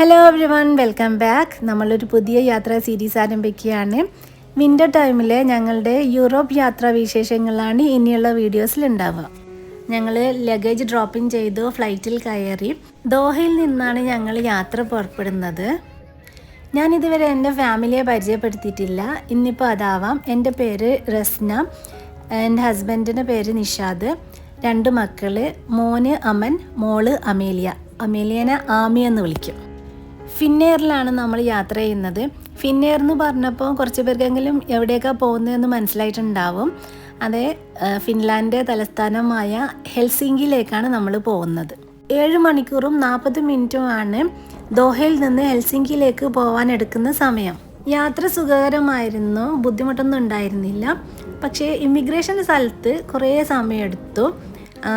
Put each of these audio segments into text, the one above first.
Hello everyone welcome back നമ്മളൊരു പുതിയ യാത്രാ സീരീസ് ആരംഭിക്കുകയാണ്. വിന്റർ ടൈമിലെ ഞങ്ങളുടെ യൂറോപ്പ് യാത്രാ വിശേഷങ്ങളാണ് ഇനിയുള്ള വീഡിയോസിൽ ഉണ്ടാവുക. ഞങ്ങൾ ലഗേജ് ഡ്രോപ്പിംഗ് ചെയ്തു ഫ്ലൈറ്റിൽ കയറി. ദോഹയിൽ നിന്നാണ് ഞങ്ങൾ യാത്ര പുറപ്പെടുന്നത്. ഞാൻ ഇതുവരെ എന്റെ ഫാമിലിയെ പരിചയപ്പെടുത്തിയിട്ടില്ല. ഇന്നിപ്പോൾ അതാവാം. എന്റെ പേര് റസ്ന. എന്റെ ഹസ്ബൻഡിന്റെ പേര് നിഷാദ്. രണ്ട് മക്കൾ മോന് അമൻ മോൾ അമേലിയ. അമേലിയനെ ആമി എന്ന് വിളിക്കും. ഫിന്നേറിലാണ് നമ്മൾ യാത്ര ചെയ്യുന്നത്. ഫിന്നെയർ എന്ന് പറഞ്ഞപ്പോൾ കുറച്ച് പേർക്കെങ്കിലും എവിടെയൊക്കെ പോകുന്നതെന്ന് മനസ്സിലായിട്ടുണ്ടാവും. അതെ ഫിൻലാൻഡ് തലസ്ഥാനമായ ഹെൽസിങ്കിയിലേക്കാണ് നമ്മൾ പോകുന്നത്. ഏഴ് മണിക്കൂറും നാൽപ്പത് മിനിറ്റുമാണ് ദോഹയിൽ നിന്ന് ഹെൽസിങ്കിയിലേക്ക് പോകാൻ എടുക്കുന്ന സമയം. യാത്ര സുഖകരമായിരുന്നു ബുദ്ധിമുട്ടൊന്നും ഉണ്ടായിരുന്നില്ല. പക്ഷേ ഇമിഗ്രേഷൻ സ്ഥലത്ത് കുറേ സമയമെടുത്തു.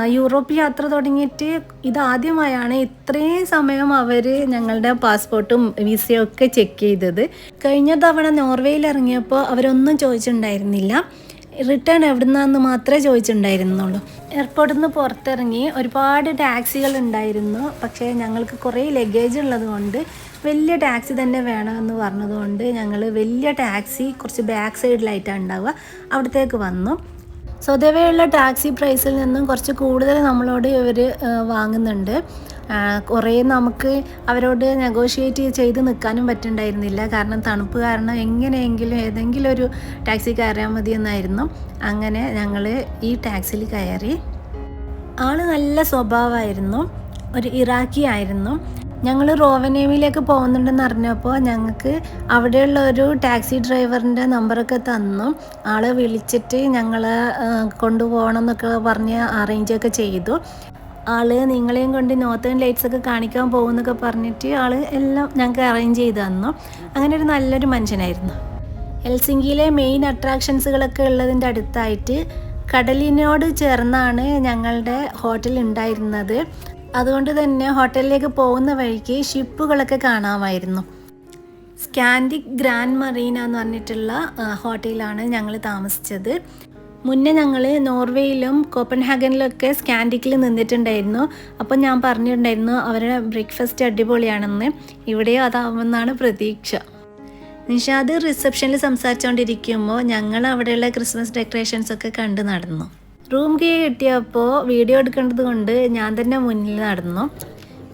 യൂറോപ്പ് യാത്ര തുടങ്ങിയിട്ട് ഇതാദ്യമായാണ് ഇത്രയും സമയം അവർ ഞങ്ങളുടെ പാസ്പോർട്ടും വിസയും ഒക്കെ ചെക്ക് ചെയ്തത്. കഴിഞ്ഞ തവണ നോർവേയിൽ ഇറങ്ങിയപ്പോൾ അവരൊന്നും ചോദിച്ചിട്ടുണ്ടായിരുന്നില്ല. റിട്ടേൺ എവിടുന്നാന്ന് മാത്രമേ ചോദിച്ചിട്ടുണ്ടായിരുന്നുള്ളൂ. എയർപോർട്ടിൽ നിന്ന് പുറത്തിറങ്ങി ഒരുപാട് ടാക്സികൾ ഉണ്ടായിരുന്നു. പക്ഷേ ഞങ്ങൾക്ക് കുറേ ലഗേജ് ഉള്ളത് കൊണ്ട് വലിയ ടാക്സി തന്നെ വേണമെന്ന് പറഞ്ഞതുകൊണ്ട് ഞങ്ങൾ വലിയ ടാക്സി കുറച്ച് ബാക്ക് സൈഡിലായിട്ടാണ് ഉണ്ടാവുക. അവിടത്തേക്ക് വന്നു. സ്വതവേയുള്ള ടാക്സി പ്രൈസിൽ നിന്നും കുറച്ച് കൂടുതൽ നമ്മളോട് ഇവർ വാങ്ങുന്നുണ്ട്. കുറേ നമുക്ക് അവരോട് നെഗോഷിയേറ്റ് ചെയ്ത് നിൽക്കാനും പറ്റുന്നുണ്ടായിരുന്നില്ല കാരണം തണുപ്പ് കാരണം എങ്ങനെയെങ്കിലും ഏതെങ്കിലും ഒരു ടാക്സി കയറിയാൽ മതി എന്നായിരുന്നു അങ്ങനെ ഞങ്ങൾ ഈ ടാക്സിയിൽ കയറി. ആൾ നല്ല സ്വഭാവമായിരുന്നു. ഒരു ഇറാഖി ആയിരുന്നു. ഞങ്ങൾ റോവനേമിയിലേക്ക് പോകുന്നുണ്ടെന്ന് അറിഞ്ഞപ്പോൾ ഞങ്ങൾക്ക് അവിടെയുള്ള ഒരു ടാക്സി ഡ്രൈവറിന്റെ നമ്പറൊക്കെ തന്നു. ആളെ വിളിച്ചിട്ട് ഞങ്ങളെ കൊണ്ടുപോകണം എന്നൊക്കെ പറഞ്ഞ് അറേഞ്ചൊക്കെ ചെയ്തു. ആൾ നിങ്ങളെയും കൊണ്ട് നോർത്തേൺ ലൈറ്റ്സ് ഒക്കെ കാണിക്കാൻ പോകുമെന്നൊക്കെ പറഞ്ഞിട്ട് ആൾ എല്ലാം ഞങ്ങൾക്ക് അറേഞ്ച് ചെയ്ത് തന്നു. അങ്ങനെ ഒരു നല്ലൊരു മനുഷ്യനായിരുന്നു. ഹെൽസിങ്കിയിലെ മെയിൻ അട്രാക്ഷൻസുകളൊക്കെ ഉള്ളതിന്റെ അടുത്തായിട്ട് കടലിനോട് ചേർന്നാണ് ഞങ്ങളുടെ ഹോട്ടൽ ഉണ്ടായിരുന്നത്. അതുകൊണ്ട് തന്നെ ഹോട്ടലിലേക്ക് പോകുന്ന വഴിക്ക് ഷിപ്പുകളൊക്കെ കാണാമായിരുന്നു. സ്കാൻഡിക് ഗ്രാൻഡ് മറീന എന്ന് പറഞ്ഞിട്ടുള്ള ഹോട്ടലിലാണ് ഞങ്ങൾ താമസിച്ചത്. മുന്നേ ഞങ്ങൾ നോർവേയിലും കോപ്പൻഹാഗനിലൊക്കെ സ്കാൻഡിക്കിൽ നിന്നിട്ടുണ്ടായിരുന്നു. അപ്പോൾ ഞാൻ പറഞ്ഞിട്ടുണ്ടായിരുന്നു അവരുടെ ബ്രേക്ക്ഫാസ്റ്റ് അടിപൊളിയാണെന്ന്. ഇവിടെയും അതാവുമെന്നാണ് പ്രതീക്ഷ. നിഷാദ് റിസപ്ഷനിൽ സംസാരിച്ചുകൊണ്ടിരിക്കുമ്പോൾ ഞങ്ങൾ അവിടെയുള്ള ക്രിസ്മസ് ഡെക്കറേഷൻസ് ഒക്കെ കണ്ട് നടന്നു. റൂം കീ കിട്ടിയപ്പോൾ വീഡിയോ എടുക്കേണ്ടത് കൊണ്ട് ഞാൻ തന്നെ മുന്നിൽ നടന്നു.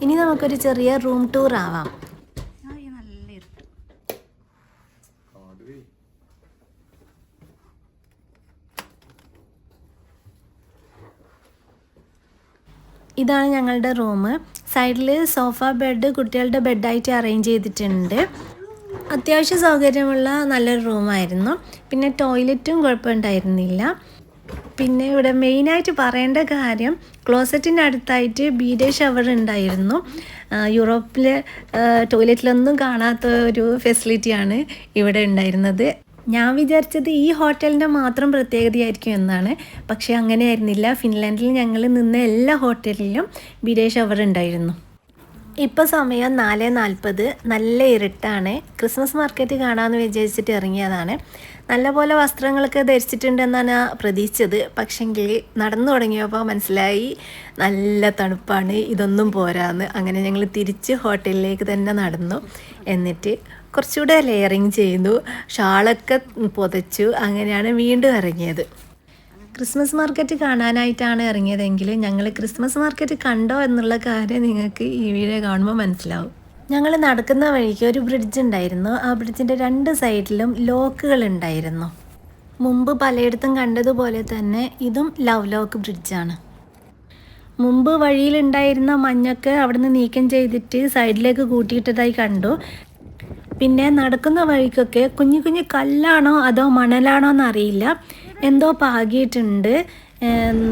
ഇനി നമുക്കൊരു ചെറിയ റൂം ടൂർ ആവാം. ഇതാണ് ഞങ്ങളുടെ റൂം സൈഡിൽ സോഫ ബെഡ് കുട്ടികളുടെ ബെഡായിട്ട് അറേഞ്ച് ചെയ്തിട്ടുണ്ട്. അത്യാവശ്യ സൗകര്യമുള്ള നല്ലൊരു റൂമായിരുന്നു പിന്നെ ടോയ്ലറ്റും കുഴപ്പമുണ്ടായിരുന്നില്ല. പിന്നെ ഇവിടെ മെയിനായിട്ട് പറയേണ്ട കാര്യം ക്ലോസറ്റിന്റെ അടുത്തായിട്ട് ബീഡേ ഷവർ ഉണ്ടായിരുന്നു. യൂറോപ്പിലെ ടോയ്ലറ്റിലൊന്നും കാണാത്ത ഒരു ഫെസിലിറ്റിയാണ് ഇവിടെ ഉണ്ടായിരുന്നത്. ഞാൻ വിചാരിച്ചത് ഈ ഹോട്ടലിന്റെ മാത്രം പ്രത്യേകതയായിരിക്കും എന്നാണ്. പക്ഷേ അങ്ങനെയായിരുന്നില്ല ഫിൻലാൻഡിൽ ഞങ്ങൾ നിന്ന എല്ലാ ഹോട്ടലിലും ബീഡേ ഷവർ ഉണ്ടായിരുന്നു. ഇപ്പോൾ സമയം നാല് നാൽപ്പത്. നല്ല ഇരുട്ടാണ്. ക്രിസ്മസ് മാർക്കറ്റ് കാണാമെന്ന് വിചാരിച്ചിട്ട് ഇറങ്ങിയതാണ്. നല്ലപോലെ വസ്ത്രങ്ങളൊക്കെ ധരിച്ചിട്ടുണ്ടെന്നാണ് പ്രതീക്ഷിച്ചത്. പക്ഷെങ്കിൽ നടന്നു തുടങ്ങിയപ്പോൾ മനസ്സിലായി നല്ല തണുപ്പാണ് ഇതൊന്നും പോരാന്ന്. അങ്ങനെ ഞങ്ങൾ തിരിച്ച് ഹോട്ടലിലേക്ക് തന്നെ നടന്നു. എന്നിട്ട് കുറച്ചുകൂടെ ലെയറിങ് ചെയ്തു. ഷാളൊക്കെ പുതച്ചു. അങ്ങനെയാണ് വീണ്ടും ഇറങ്ങിയത്. ക്രിസ്മസ് മാർക്കറ്റ് കാണാനായിട്ടാണ് ഇറങ്ങിയതെങ്കിൽ ഞങ്ങൾ ക്രിസ്മസ് മാർക്കറ്റ് കണ്ടോ എന്നുള്ള കാര്യം നിങ്ങൾക്ക് ഈ വീഡിയോ കാണുമ്പോൾ മനസ്സിലാവും. ഞങ്ങൾ നടക്കുന്ന വഴിക്ക് ഒരു ബ്രിഡ്ജ് ഉണ്ടായിരുന്നു. ആ ബ്രിഡ്ജിന്റെ രണ്ട് സൈഡിലും ലോക്കുകൾ ഉണ്ടായിരുന്നു. മുമ്പ് പലയിടത്തും കണ്ടതുപോലെ തന്നെ ഇതും ലവ് ലോക്ക് ബ്രിഡ്ജാണ് മുമ്പ് വഴിയിലുണ്ടായിരുന്ന മഞ്ഞൊക്കെ അവിടുന്ന് നീക്കം ചെയ്തിട്ട് സൈഡിലേക്ക് കൂട്ടിയിട്ടതായി കണ്ടു. പിന്നെ നടക്കുന്ന വഴിക്കൊക്കെ കുഞ്ഞു കുഞ്ഞു കല്ലാണോ അതോ മണലാണോ എന്നറിയില്ല. എന്തോ പാകിയിട്ടുണ്ട്.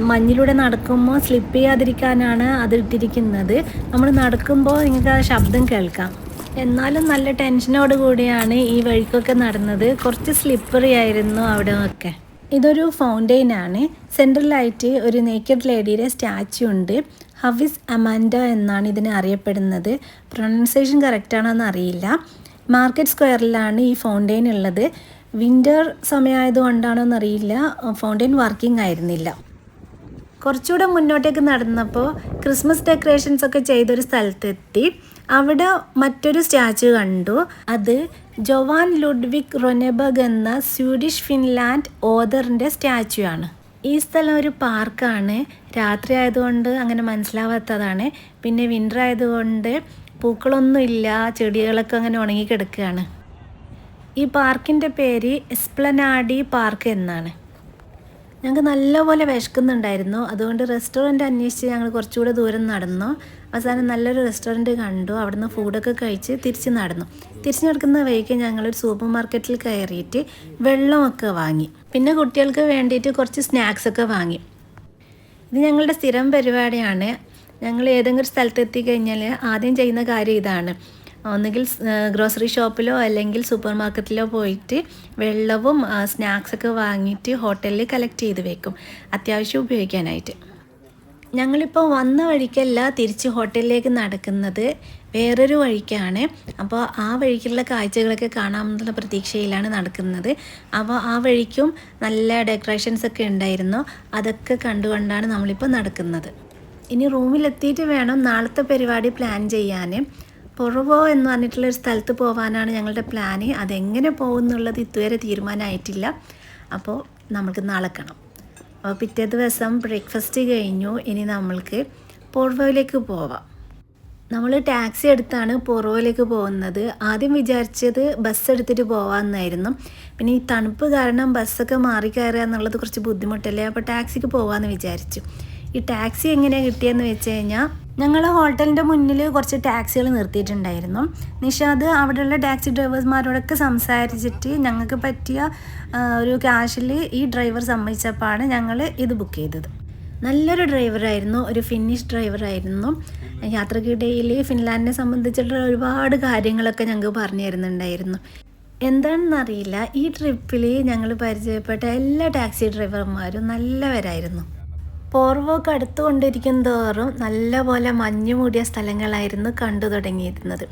മഞ്ഞിലൂടെ നടക്കുമ്പോൾ സ്ലിപ്പ് ചെയ്യാതിരിക്കാനാണ് അത് ഇട്ടിരിക്കുന്നത്. നമ്മൾ നടക്കുമ്പോൾ നിങ്ങൾക്ക് ആ ശബ്ദം കേൾക്കാം. എന്നാലും നല്ല ടെൻഷനോട് കൂടിയാണ് ഈ വഴിക്കൊക്കെ നടന്നത്. കുറച്ച് സ്ലിപ്പറി ആയിരുന്നു അവിടെ ഒക്കെ ഇതൊരു ഫൗണ്ടെയിൻ ആണ്. സെൻട്രലായിട്ട് ഒരു നേക്കഡ് ലേഡിയുടെ സ്റ്റാച്ചു ഉണ്ട്. ഹവിസ് അമാൻഡ എന്നാണ് ഇതിനെ അറിയപ്പെടുന്നത്. പ്രൊണൗൺസിയേഷൻ കറക്റ്റാണോ എന്ന് അറിയില്ല. മാർക്കറ്റ് സ്ക്വയറിലാണ് ഈ ഫൗണ്ടെയിൻ ഉള്ളത്. വിന്റർ സമയമായതുകൊണ്ടാണോ എന്നറിയില്ല ഫൗണ്ടെയിൻ വർക്കിംഗ് ആയിരുന്നില്ല കുറച്ചുകൂടെ മുന്നോട്ടേക്ക് നടന്നപ്പോൾ ക്രിസ്മസ് ഡെക്കറേഷൻസ് ഒക്കെ ചെയ്തൊരു സ്ഥലത്തെത്തി. അവിടെ മറ്റൊരു സ്റ്റാച്ചു കണ്ടു. അത് ജോവാൻ ലുഡ്വിക് റൊനബഗ് എന്ന സ്വീഡിഷ് ഫിൻലാൻഡ് ഓദറിന്റെ സ്റ്റാച്ചു ആണ് ഈ സ്ഥലം ഒരു പാർക്കാണ്. രാത്രി ആയതുകൊണ്ട് അങ്ങനെ മനസ്സിലാവാത്തതാണ്. പിന്നെ വിന്റർ ആയതുകൊണ്ട് പൂക്കളൊന്നുമില്ല. ചെടികളൊക്കെ അങ്ങനെ ഉണങ്ങിക്കിടക്കുകയാണ്. ഈ പാർക്കിന്റെ പേര് എസ്പ്ലനാഡി പാർക്ക് എന്നാണ്. ഞങ്ങൾക്ക് നല്ലപോലെ വിശക്കുന്നുണ്ടായിരുന്നു. അതുകൊണ്ട് റെസ്റ്റോറന്റ് അന്വേഷിച്ച് ഞങ്ങൾ കുറച്ചുകൂടെ ദൂരം നടന്നു. അവസാനം നല്ലൊരു റെസ്റ്റോറന്റ് കണ്ടു. അവിടുന്ന് ഫുഡൊക്കെ കഴിച്ച് തിരിച്ച് നടന്നു. തിരിച്ച് നടക്കുന്ന വഴിക്ക് ഞങ്ങളൊരു സൂപ്പർ മാർക്കറ്റിൽ കയറിയിട്ട് വെള്ളമൊക്കെ വാങ്ങി. പിന്നെ കുട്ടികൾക്ക് വേണ്ടിയിട്ട് കുറച്ച് സ്നാക്സൊക്കെ വാങ്ങി. ഇത് ഞങ്ങളുടെ സ്ഥിരം പരിപാടിയാണ്. ഞങ്ങൾ ഏതെങ്കിലും സ്ഥലത്തെത്തി കഴിഞ്ഞാൽ ആദ്യം ചെയ്യുന്ന കാര്യം ഇതാണ്. ഒന്നുകിൽ ഗ്രോസറി ഷോപ്പിലോ അല്ലെങ്കിൽ സൂപ്പർ മാർക്കറ്റിലോ പോയിട്ട് വെള്ളവും സ്നാക്സൊക്കെ വാങ്ങിയിട്ട് ഹോട്ടലിൽ കളക്ട് ചെയ്ത് വെക്കും. അത്യാവശ്യം ഉപയോഗിക്കാനായിട്ട്. ഞങ്ങളിപ്പോൾ വന്ന വഴിക്കല്ല തിരിച്ച് ഹോട്ടലിലേക്ക് നടക്കുന്നത്. വേറൊരു വഴിക്കാണ്. അപ്പോൾ ആ വഴിക്കുള്ള കാഴ്ചകളൊക്കെ കാണാമെന്നുള്ള പ്രതീക്ഷയിലാണ് നടക്കുന്നത്. അപ്പോൾ ആ വഴിക്കും നല്ല ഡെക്കറേഷൻസ് ഒക്കെ ഉണ്ടായിരുന്നു. അതൊക്കെ കണ്ടുകൊണ്ടാണ് നമ്മളിപ്പോൾ നടക്കുന്നത്. ഇനി റൂമിലെത്തിയിട്ട് വേണം നാളത്തെ പരിപാടി പ്ലാൻ ചെയ്യാൻ പൊറവോ എന്ന് പറഞ്ഞിട്ടുള്ള ഒരു സ്ഥലത്ത് പോകാനാണ് ഞങ്ങളുടെ പ്ലാന് അതെങ്ങനെ പോകും എന്നുള്ളത് ഇതുവരെ തീരുമാനമായിട്ടില്ല. അപ്പോൾ നമുക്ക് നാളെ കാണാം. അപ്പോൾ പിറ്റേ ദിവസം ബ്രേക്ക്ഫാസ്റ്റ് കഴിഞ്ഞു. ഇനി നമ്മൾക്ക് പോർവോയിലേക്ക് പോവാം. നമ്മൾ ടാക്സി എടുത്താണ് പോർവോയിലേക്ക് പോകുന്നത്. ആദ്യം വിചാരിച്ചത് ബസ് എടുത്തിട്ട് പോകാമെന്നായിരുന്നു പിന്നെ ഈ തണുപ്പ് കാരണം ബസ്സൊക്കെ മാറി എന്നുള്ളത് കുറച്ച് ബുദ്ധിമുട്ടല്ലേ? അപ്പോൾ ടാക്സിക്ക് പോകാമെന്ന് വിചാരിച്ചു. ഈ ടാക്സി എങ്ങനെയാണ് കിട്ടിയെന്ന് വെച്ച് കഴിഞ്ഞാൽ ഞങ്ങൾ ഹോട്ടലിന്റെ മുന്നിൽ കുറച്ച് ടാക്സികൾ നിർത്തിയിട്ടുണ്ടായിരുന്നു. നിഷാദ് അവിടെയുള്ള ടാക്സി ഡ്രൈവേഴ്സ്മാരോടൊക്കെ സംസാരിച്ചിട്ട് ഞങ്ങൾക്ക് പറ്റിയ ഒരു ക്യാഷിൽ ഈ ഡ്രൈവർ സമ്മതിച്ചപ്പോഴാണ് ഞങ്ങൾ ഇത് ബുക്ക് ചെയ്തത്. നല്ലൊരു ഡ്രൈവറായിരുന്നു ഒരു ഫിന്നിഷ് ഡ്രൈവറായിരുന്നു. യാത്രക്കിടയിൽ ഫിൻലാൻഡിനെ സംബന്ധിച്ചിട്ടുള്ള ഒരുപാട് കാര്യങ്ങളൊക്കെ ഞങ്ങൾക്ക് പറഞ്ഞു തരുന്നുണ്ടായിരുന്നു എന്താണെന്നറിയില്ല ഈ ട്രിപ്പിൽ ഞങ്ങൾ പരിചയപ്പെട്ട എല്ലാ ടാക്സി ഡ്രൈവർമാരും നല്ലവരായിരുന്നു. പോർവോക്ക് അടുത്തുകൊണ്ടിരിക്കും തോറും നല്ലപോലെ മഞ്ഞു മൂടിയ സ്ഥലങ്ങളായിരുന്നു കണ്ടു തുടങ്ങിയിരുന്നത്.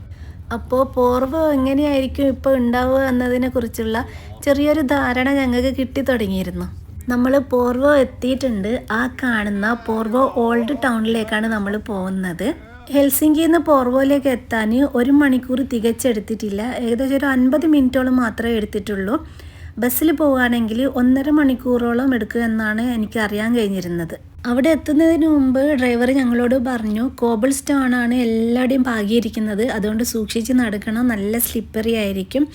അപ്പോൾ പോർവോ എങ്ങനെയായിരിക്കും ഇപ്പോൾ ഉണ്ടാവുക എന്നതിനെക്കുറിച്ചുള്ള ചെറിയൊരു ധാരണ ഞങ്ങൾക്ക് കിട്ടി തുടങ്ങിയിരുന്നു. നമ്മൾ പോർവോ എത്തിയിട്ടുണ്ട്. ആ കാണുന്ന പോർവോ ഓൾഡ് ടൗണിലേക്കാണ് നമ്മൾ പോകുന്നത്. ഹെൽസിങ്കിയിൽ നിന്ന് പോർവോയിലേക്ക് എത്താൻ ഒരു മണിക്കൂർ തികച്ചെടുത്തിട്ടില്ല. ഏകദേശം ഒരു അൻപത് മിനിറ്റോളം മാത്രമേ എടുത്തിട്ടുള്ളൂ. ബസ്സിൽ പോവുകയാണെങ്കിൽ ഒന്നര മണിക്കൂറോളം എടുക്കുക എന്നാണ് എനിക്ക് അറിയാൻ കഴിഞ്ഞിരുന്നത്. അവിടെ എത്തുന്നതിന് മുമ്പ് ഡ്രൈവർ ഞങ്ങളോട് പറഞ്ഞു കോബിൾ സ്റ്റോൺ ആണ് എല്ലാവരുടെയും പാകിയിരിക്കുന്നത്. അതുകൊണ്ട് സൂക്ഷിച്ച് നടക്കണം. നല്ല സ്ലിപ്പറി ആയിരിക്കും.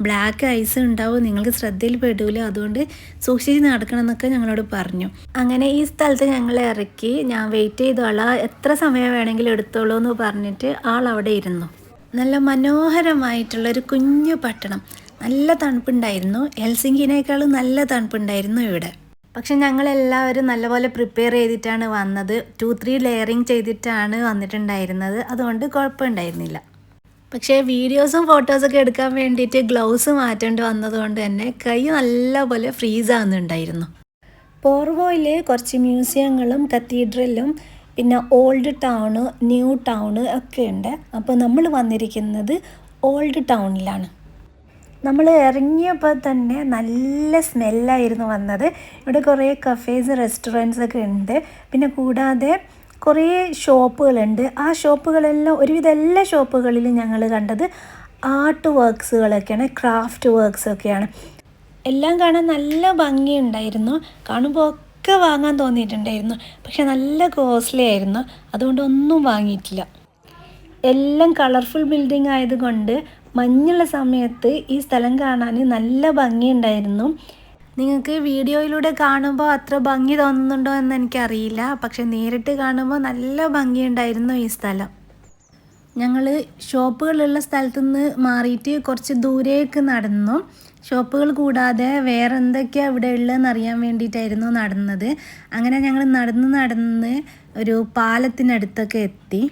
ബ്ലാക്ക് ഐസ് ഉണ്ടാവും. നിങ്ങൾക്ക് ശ്രദ്ധയിൽ പെടൂല. അതുകൊണ്ട് സൂക്ഷിച്ച് നടക്കണം എന്നൊക്കെ ഞങ്ങളോട് പറഞ്ഞു. അങ്ങനെ ഈ സ്ഥലത്ത് ഞങ്ങൾ ഇറക്കി. ഞാൻ വെയിറ്റ് ചെയ്തോളാം. എത്ര സമയം വേണമെങ്കിലും എടുത്തോളൂ എന്ന് പറഞ്ഞിട്ട് ആൾ അവിടെ ഇരുന്നു. നല്ല മനോഹരമായിട്ടുള്ള ഒരു കുഞ്ഞു പട്ടണം. നല്ല തണുപ്പുണ്ടായിരുന്നു. ഹെൽസിങ്കിനേക്കാളും നല്ല തണുപ്പുണ്ടായിരുന്നു ഇവിടെ. പക്ഷെ ഞങ്ങളെല്ലാവരും നല്ലപോലെ പ്രിപ്പയർ ചെയ്തിട്ടാണ് വന്നത്. ടു ത്രീ ലെയറിങ് ചെയ്തിട്ടാണ് വന്നിട്ടുണ്ടായിരുന്നത്. അതുകൊണ്ട് കുഴപ്പമുണ്ടായിരുന്നില്ല. പക്ഷേ വീഡിയോസും ഫോട്ടോസൊക്കെ എടുക്കാൻ വേണ്ടിയിട്ട് ഗ്ലൗസ് മാറ്റേണ്ടി വന്നതുകൊണ്ട് തന്നെ കൈ നല്ലപോലെ ഫ്രീസ് ആവുന്നുണ്ടായിരുന്നു. പോർവോയിൽ കുറച്ച് മ്യൂസിയങ്ങളും കത്തീഡ്രലും പിന്നെ ഓൾഡ് ടൗണ് ന്യൂ ടൗണ് ഒക്കെ ഉണ്ട്. അപ്പോൾ നമ്മൾ വന്നിരിക്കുന്നത് ഓൾഡ് ടൗണിലാണ്. നമ്മൾ ഇറങ്ങിയപ്പോൾ തന്നെ നല്ല സ്മെല്ലായിരുന്നു വന്നത്. ഇവിടെ കുറേ കഫേസ് റെസ്റ്റോറന്റ്സ് ഒക്കെ ഉണ്ട്. പിന്നെ കൂടാതെ കുറേ ഷോപ്പുകളുണ്ട്. ആ ഷോപ്പുകളെല്ലാം ഒരുവിധം എല്ലാ ഷോപ്പുകളിലും ഞങ്ങൾ കണ്ടത് ആർട്ട് വർക്ക്സുകളൊക്കെയാണ് ക്രാഫ്റ്റ് വർക്ക്സ് ഒക്കെയാണ് എല്ലാം കാണാൻ നല്ല ഭംഗിയുണ്ടായിരുന്നു. കാണുമ്പോൾ ഒക്കെ വാങ്ങാൻ തോന്നിയിട്ടുണ്ടായിരുന്നു. പക്ഷെ നല്ല കോസ്റ്റ്ലി ആയിരുന്നു. അതുകൊണ്ട് ഒന്നും വാങ്ങിയിട്ടില്ല. എല്ലാം കളർഫുൾ ബിൽഡിംഗ് ആയതുകൊണ്ട് മഞ്ഞുള്ള സമയത്ത് ഈ സ്ഥലം കാണാൻ നല്ല ഭംഗിയുണ്ടായിരുന്നു. നിങ്ങൾക്ക് വീഡിയോയിലൂടെ കാണുമ്പോൾ അത്ര ഭംഗി തോന്നുന്നുണ്ടോ എന്ന് എനിക്കറിയില്ല. പക്ഷെ നേരിട്ട് കാണുമ്പോൾ നല്ല ഭംഗിയുണ്ടായിരുന്നു ഈ സ്ഥലം. ഞങ്ങൾ ഷോപ്പുകളുള്ള സ്ഥലത്തു നിന്ന് മാറിയിട്ട് കുറച്ച് ദൂരേക്ക് നടന്നു. ഷോപ്പുകൾ കൂടാതെ വേറെ എന്തൊക്കെയാണ് ഇവിടെ ഉള്ളതെന്ന് അറിയാൻ വേണ്ടിയിട്ടായിരുന്നു നടന്നത്. അങ്ങനെ ഞങ്ങൾ നടന്ന് നടന്ന് ഒരു പാലത്തിനടുത്തൊക്കെ എത്തി.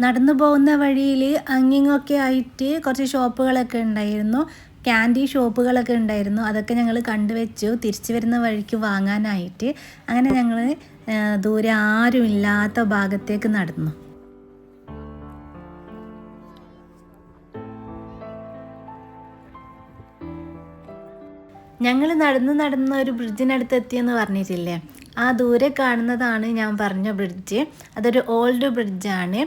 നടന്നു പോകുന്ന വഴിയിൽ അങ്ങിങ്ങൊക്കെ ആയിട്ട് കുറച്ച് ഷോപ്പുകളൊക്കെ ഉണ്ടായിരുന്നു. ക്യാൻഡി ഷോപ്പുകളൊക്കെ ഉണ്ടായിരുന്നു. അതൊക്കെ ഞങ്ങൾ കണ്ടുവെച്ചു. തിരിച്ചു വരുന്ന വഴിക്ക് വാങ്ങാനായിട്ട്. അങ്ങനെ ഞങ്ങൾ ദൂരെ ആരുമില്ലാത്ത ഭാഗത്തേക്ക് നടന്നു. ഞങ്ങൾ നടന്ന് നടന്ന് ഒരു ബ്രിഡ്ജിനടുത്ത് എത്തിയെന്ന് പറഞ്ഞിട്ടില്ലേ? ആ ദൂരെ കാണുന്നതാണ് ഞാൻ പറഞ്ഞ ബ്രിഡ്ജ് അതൊരു ഓൾഡ് ബ്രിഡ്ജാണ്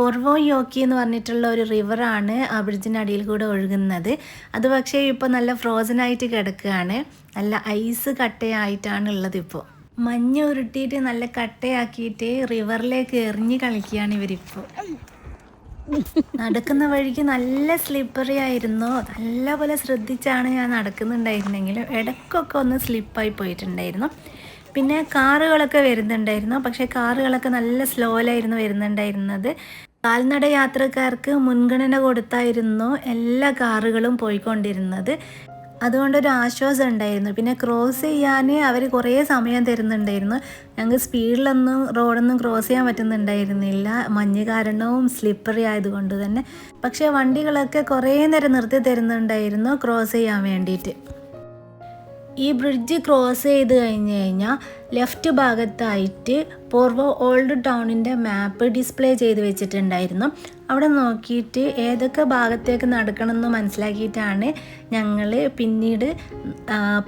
പൊർവോ യോക്കി എന്ന് പറഞ്ഞിട്ടുള്ള ഒരു റിവറാണ് ആ ബ്രിഡ്ജിന്റെ അടിയിൽ കൂടെ ഒഴുകുന്നത്. അത് പക്ഷേ ഇപ്പോൾ നല്ല ഫ്രോസൺ ആയിട്ട് കിടക്കുകയാണ്. നല്ല ഐസ് കട്ടയായിട്ടാണ് ഉള്ളത് ഇപ്പോൾ മഞ്ഞ് ഉരുട്ടിയിട്ട് നല്ല കട്ടയാക്കിയിട്ട് റിവറിലേക്ക് എറിഞ്ഞ് കളിക്കുകയാണ് ഇവരിപ്പോൾ നടക്കുന്ന വഴിക്ക് നല്ല സ്ലിപ്പറി ആയിരുന്നു. നല്ലപോലെ ശ്രദ്ധിച്ചാണ് ഞാൻ നടക്കുന്നുണ്ടായിരുന്നെങ്കിലും ഇടയ്ക്കൊക്കെ ഒന്ന് സ്ലിപ്പായി പോയിട്ടുണ്ടായിരുന്നു. പിന്നെ കാറുകളൊക്കെ വരുന്നുണ്ടായിരുന്നു. പക്ഷേ കാറുകളൊക്കെ നല്ല സ്ലോയിലായിരുന്നു വരുന്നുണ്ടായിരുന്നത്. കാൽനട യാത്രക്കാർക്ക് മുൻഗണന കൊടുത്തായിരുന്നു എല്ലാ കാറുകളും പോയിക്കൊണ്ടിരുന്നത്. അതുകൊണ്ടൊരു ആശ്വാസം ഉണ്ടായിരുന്നു. പിന്നെ ക്രോസ് ചെയ്യാൻ അവർ കുറേ സമയം തരുന്നുണ്ടായിരുന്നു. ഞങ്ങൾക്ക് സ്പീഡിലൊന്നും റോഡൊന്നും ക്രോസ് ചെയ്യാൻ പറ്റുന്നുണ്ടായിരുന്നില്ല. മഞ്ഞ് കാരണവും സ്ലിപ്പറി ആയതുകൊണ്ട് തന്നെ. പക്ഷേ വണ്ടികളൊക്കെ കുറേ നേരം നിർത്തി തരുന്നുണ്ടായിരുന്നു ക്രോസ് ചെയ്യാൻ വേണ്ടിയിട്ട്. ഈ ബ്രിഡ്ജ് ക്രോസ് ചെയ്ത് കഴിഞ്ഞ് കഴിഞ്ഞാൽ ലെഫ്റ്റ് ഭാഗത്തായിട്ട് പൂർവ ഓൾഡ് ടൗണിന്റെ മാപ്പ് ഡിസ്പ്ലേ ചെയ്ത് വെച്ചിട്ടുണ്ടായിരുന്നു. അവിടെ നോക്കിയിട്ട് ഏതൊക്കെ ഭാഗത്തേക്ക് നടക്കണം എന്ന് മനസ്സിലാക്കിയിട്ടാണ് ഞങ്ങൾ പിന്നീട്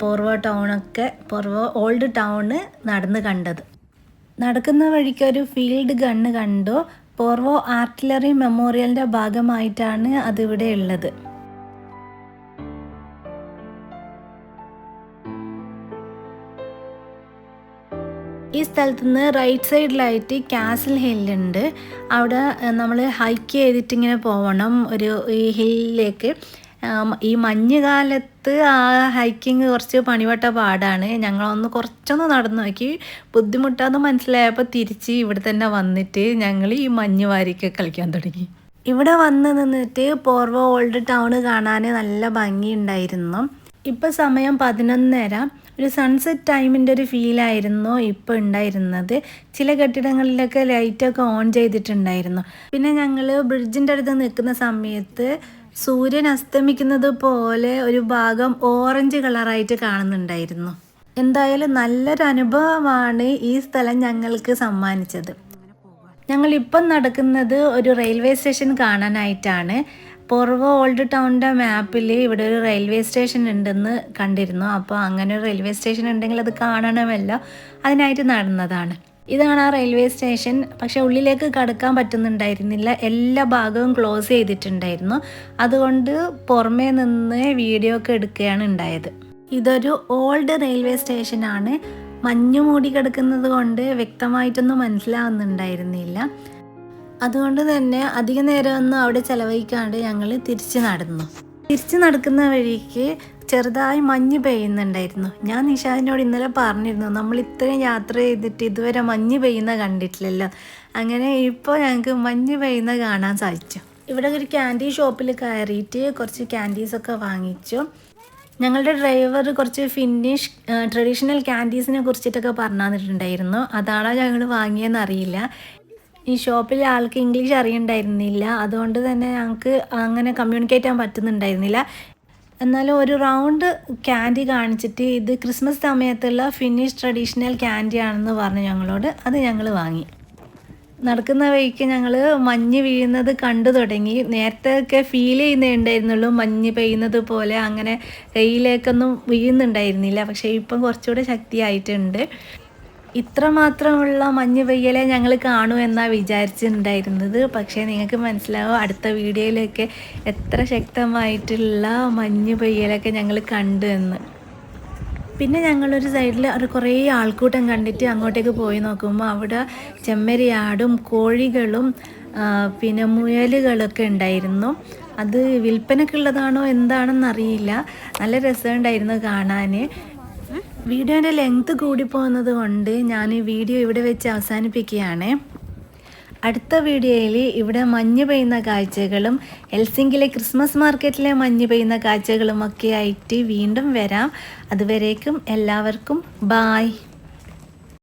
പൂർവ ടൗണൊക്കെ പൂർവ ഓൾഡ് ടൗണ് നടന്ന് കണ്ടത്. നടക്കുന്ന വഴിക്ക് ഒരു ഫീൽഡ് ഗണ്ണ് കണ്ടു. പോർവോ ആർട്ടിലറി മെമ്മോറിയലിന്റെ ഭാഗമായിട്ടാണ് അതിവിടെ ഉള്ളത്. സ്ഥലത്ത് നിന്ന് റൈറ്റ് സൈഡിലായിട്ട് കാസിൽ ഹില്ലുണ്ട് അവിടെ നമ്മൾ ഹൈക്ക് ചെയ്തിട്ട് ഇങ്ങനെ പോകണം ഒരു ഈ ഹില്ലിലേക്ക് ഈ മഞ്ഞുകാലത്ത് ആ ഹൈക്കിങ് കുറച്ച് പണിവട്ട പാടാണ്. ഞങ്ങളൊന്ന് കുറച്ചൊന്ന് നടന്നു നോക്കി. ബുദ്ധിമുട്ടാന്ന് മനസ്സിലായപ്പോൾ തിരിച്ച് ഇവിടെ തന്നെ വന്നിട്ട് ഞങ്ങൾ ഈ മഞ്ഞ് വാരിക്ക് കളിക്കാൻ തുടങ്ങി. ഇവിടെ വന്ന് നിന്നിട്ട് പോർവ ഓൾഡ് ടൗൺ കാണാൻ നല്ല ഭംഗിയുണ്ടായിരുന്നു. ഇപ്പം സമയം പതിനൊന്നര. ഒരു സൺസെറ്റ് ടൈമിന്റെ ഒരു ഫീലായിരുന്നു ഇപ്പോൾ ഉണ്ടായിരുന്നത്. ചില കെട്ടിടങ്ങളിലൊക്കെ ലൈറ്റൊക്കെ ഓൺ ചെയ്തിട്ടുണ്ടായിരുന്നു. പിന്നെ ഞങ്ങൾ ബ്രിഡ്ജിന്റെ അടുത്ത് നിൽക്കുന്ന സമയത്ത് സൂര്യൻ അസ്തമിക്കുന്നത് പോലെ ഒരു ഭാഗം ഓറഞ്ച് കളറായിട്ട് കാണുന്നുണ്ടായിരുന്നു. എന്തായാലും നല്ലൊരു അനുഭവമാണ് ഈ സ്ഥലം ഞങ്ങൾക്ക് സമ്മാനിച്ചത്. ഞങ്ങളിപ്പം നടക്കുന്നത് ഒരു റെയിൽവേ സ്റ്റേഷൻ കാണാനായിട്ടാണ്. പൊറവ ഓൾഡ് ടൗണിന്റെ മാപ്പിൽ ഇവിടെ ഒരു റെയിൽവേ സ്റ്റേഷൻ ഉണ്ടെന്ന് കണ്ടിരുന്നു. അപ്പോൾ അങ്ങനെ ഒരു റെയിൽവേ സ്റ്റേഷൻ ഉണ്ടെങ്കിൽ അത് കാണണമല്ല. അതിനായിട്ട് നടന്നതാണ്. ഇതാണ് ആ റെയിൽവേ സ്റ്റേഷൻ പക്ഷെ ഉള്ളിലേക്ക് കടക്കാൻ പറ്റുന്നുണ്ടായിരുന്നില്ല. എല്ലാ ഭാഗവും ക്ലോസ് ചെയ്തിട്ടുണ്ടായിരുന്നു. അതുകൊണ്ട് പുറമേ നിന്ന് വീഡിയോ ഒക്കെ എടുക്കുകയാണ് ഉണ്ടായത്. ഇതൊരു ഓൾഡ് റെയിൽവേ സ്റ്റേഷനാണ് മഞ്ഞു മൂടി കിടക്കുന്നത് കൊണ്ട് വ്യക്തമായിട്ടൊന്നും മനസ്സിലാവുന്നുണ്ടായിരുന്നില്ല. അതുകൊണ്ട് തന്നെ അധിക നേരമൊന്നും അവിടെ ചെലവഴിക്കാണ്ട് ഞങ്ങൾ തിരിച്ച് നടന്നു. തിരിച്ച് നടക്കുന്ന വഴിക്ക് ചെറുതായി മഞ്ഞ് പെയ്യുന്നുണ്ടായിരുന്നു. ഞാൻ നിഷാദിനോട് ഇന്നലെ പറഞ്ഞിരുന്നു നമ്മൾ ഇത്രയും യാത്ര ചെയ്തിട്ട് ഇതുവരെ മഞ്ഞ് പെയ്യുന്ന കണ്ടിട്ടില്ലല്ലോ. അങ്ങനെ ഇപ്പോൾ ഞങ്ങൾക്ക് മഞ്ഞ് പെയ്യുന്ന കാണാൻ സാധിച്ചു. ഇവിടെ ഒരു ക്യാൻഡി ഷോപ്പിൽ കയറിയിട്ട് കുറച്ച് ക്യാൻഡീസൊക്കെ വാങ്ങിച്ചു. ഞങ്ങളുടെ ഡ്രൈവർ കുറച്ച് ഫിന്നിഷ് ട്രഡീഷണൽ ക്യാൻഡീസിനെ കുറിച്ചിട്ടൊക്കെ പറഞ്ഞു തന്നിട്ടുണ്ടായിരുന്നു അതാണോ ഞങ്ങൾ വാങ്ങിയെന്ന് അറിയില്ല. ഈ ഷോപ്പിലെ ആൾക്ക് ഇംഗ്ലീഷ് അറിയണ്ടായിരുന്നില്ല. അതുകൊണ്ട് തന്നെ ഞങ്ങൾക്ക് അങ്ങനെ കമ്മ്യൂണിക്കേറ്റ് ചെയ്യാൻ പറ്റുന്നുണ്ടായിരുന്നില്ല. എന്നാലും ഒരു റൗണ്ട് ക്യാൻഡി കാണിച്ചിട്ട് ഇത് ക്രിസ്മസ് സമയത്തുള്ള ഫിനിഷ് ട്രഡീഷണൽ ക്യാൻഡി ആണെന്ന് പറഞ്ഞു ഞങ്ങളോട്. അത് ഞങ്ങൾ വാങ്ങി. നടക്കുന്ന വഴിക്ക് ഞങ്ങൾ മഞ്ഞ് വീഴുന്നത് കണ്ടു തുടങ്ങി. നേരത്തെ ഒക്കെ ഫീൽ ചെയ്യുന്നുണ്ടായിരുന്നുള്ളൂ മഞ്ഞ് പെയ്യുന്നത് പോലെ അങ്ങനെ കയ്യിലേക്കൊന്നും വീഴുന്നുണ്ടായിരുന്നില്ല. പക്ഷേ ഇപ്പം കുറച്ചുകൂടെ ശക്തിയായിട്ടുണ്ട്. ഇത്രമാത്രമുള്ള മഞ്ഞ് പെയ്യലെ ഞങ്ങൾ കാണൂ എന്നാണ് വിചാരിച്ചിട്ടുണ്ടായിരുന്നത്. പക്ഷേ നിങ്ങൾക്ക് മനസ്സിലാവും അടുത്ത വീഡിയോയിലൊക്കെ എത്ര ശക്തമായിട്ടുള്ള മഞ്ഞ് പെയ്യലൊക്കെ ഞങ്ങൾ കണ്ടു എന്ന്. പിന്നെ ഞങ്ങളൊരു സൈഡിൽ ഒരു കുറേ ആൾക്കൂട്ടം കണ്ടിട്ട് അങ്ങോട്ടേക്ക് പോയി നോക്കുമ്പോൾ അവിടെ ചെമ്മരിയാടും കോഴികളും പിന്നെ മുയലുകളൊക്കെ ഉണ്ടായിരുന്നു. അത് വിൽപ്പനക്കുള്ളതാണോ എന്താണെന്നറിയില്ല. നല്ല രസമുണ്ടായിരുന്നു കാണാൻ വീഡിയോന്റെ ലെങ്ത്ത് കൂടി പോകുന്നത് കൊണ്ട് ഞാൻ ഈ വീഡിയോ ഇവിടെ വെച്ച് അവസാനിപ്പിക്കുകയാണ്. അടുത്ത വീഡിയോയിൽ ഇവിടെ മഞ്ഞ് പെയ്യുന്ന കാഴ്ചകളും എൽസിങ്കിലെ ക്രിസ്മസ് മാർക്കറ്റിലെ മഞ്ഞ് പെയ്യുന്ന കാഴ്ചകളും ഒക്കെ ആയിട്ട് വീണ്ടും വരാം. അതുവരേക്കും എല്ലാവർക്കും ബായ്